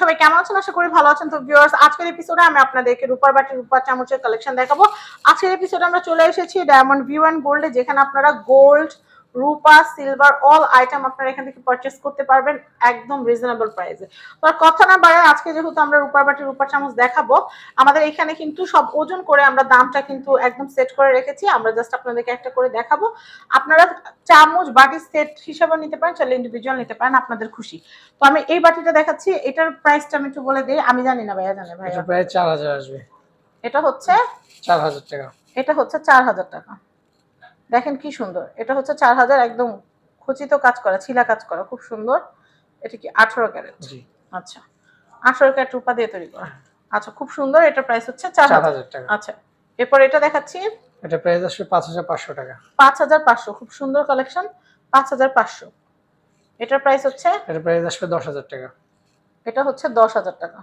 সবাই কেমন আছেন? ভালো আছেন। তো আজকের এপিসোডে আমি আপনাদেরকে রূপার বাটি কালেকশন দেখাবো। আজকের এপিসোডে আমরা চলে এসেছি ডায়মন্ড ভিউ গোল্ডে যেখানে আপনারা গোল্ড রূপা সিলভার অল আইটেম আপনারা এখান থেকে পারচেস করতে পারবেন একদম রিজনেবল প্রাইসে তো আর কথা না বাড়ায় আজকে যেহেতু আমরা রূপার বাটি রূপার চামচ দেখাবো আমাদের এখানে কিন্তু সব ওজন করে আমরা দামটা কিন্তু একদম সেট করে রেখেছি। আমরা জাস্ট আপনাদেরকে একটা করে দেখাবো। আপনারা চামচ বাটি সেট হিসাবে নিতে পারেন চাইলে ইন্ডিভিজুয়াল নিতে পারেন আপনাদের খুশি। তো আমি এই বাটিটা দেখাচ্ছি এটার প্রাইসটা আমি একটু বলে দিই আমি জানি না ভাইয়া জানে ভাইয়া। এটা প্রায় চার হাজার আসবে। এটা হচ্ছে চার হাজার টাকা। এটা হচ্ছে চার হাজার টাকা। দেখেন কি সুন্দর। এটা হচ্ছে চার হাজার একদম খচিত কাজ করা ছিলা কাজ করা খুব সুন্দর। এটা কি আঠারো ক্যারেট? আচ্ছা আঠারো ক্যারেট রূপা দিয়ে তৈরি করা। আচ্ছা খুব সুন্দর। এটা প্রাইস হচ্ছে চার হাজার। টাকা। আচ্ছা এরপর এটা দেখাচ্ছি। এটা প্রাইস আসবে পাঁচ হাজার পাঁচশো টাকা। পাঁচ হাজার পাঁচশো খুব সুন্দর কালেকশন পাঁচ হাজার পাঁচশো। এটার প্রাইস হচ্ছে? এটা প্রাইস আসবে দশ হাজার টাকা। এটা হচ্ছে দশ হাজার টাকা।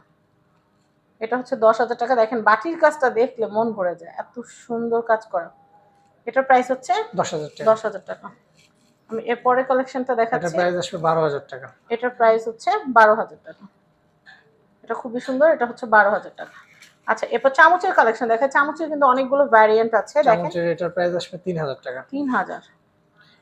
এটা হচ্ছে দশ হাজার টাকা। দেখেন বাটির কাজটা দেখলে মন ভরে যায়। এত সুন্দর কাজ করা। এটার প্রাইস হচ্ছে দশ হাজার টাকা। দশ হাজার টাকা। আমি এরপরে কালেকশনটা দেখাচ্ছি। প্রাইস আসবে বারো হাজার টাকা। এটার প্রাইস হচ্ছে বারো হাজার টাকা। এটা খুবই সুন্দর এটা হচ্ছে বারো হাজার টাকা। আচ্ছা এরপর চামচের কালেকশন দেখা চামচের কিন্তু অনেকগুলো ভ্যারিয়েন্ট আছে দেখেন। চামচের এটার প্রাইস আসবে তিন হাজার টাকা। তিন হাজার।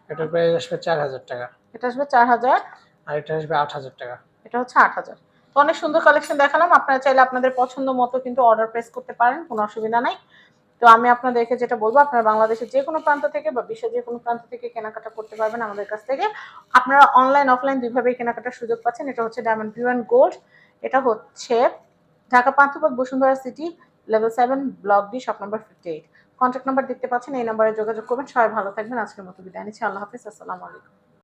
এটার প্রাইস আসবে চার হাজার টাকা। এটা আসবে চার হাজার। আর এটা আসবে আট হাজার টাকা। এটা হচ্ছে আট হাজার। তো অনেক সুন্দর কালেকশন দেখালাম। আপনারা চাইলে আপনাদের পছন্দ মতো কিন্তু অর্ডার প্রেস করতে পারেন কোনো অসুবিধা নাই। তো আমি আপনাদেরকে যেটা বলব, আপনারা বাংলাদেশের যে কোনো প্রান্ত থেকে বা বিশ্বের যে কোনো প্রান্ত থেকে কেনাকাটা করতে পারবেন আমাদের কাছ থেকে। আপনারা অনলাইন অফলাইন দুইভাবেই কেনাকাটার সুযোগ পাচ্ছেন। এটা হচ্ছে ডায়মন্ড ভিউ অ্যান্ড গোল্ড এটা হচ্ছে Dhaka, Panthapath, Bashundhara city level seven block D shop number fifty eight contact number দেখতে পাচ্ছেন, এই নাম্বারে যোগাযোগ করবেন। সবাই ভালো থাকবেন। আজকের মতো বিদায় নিচ্ছি। আল্লাহ হাফিজ। আসসালামু আলাইকুম।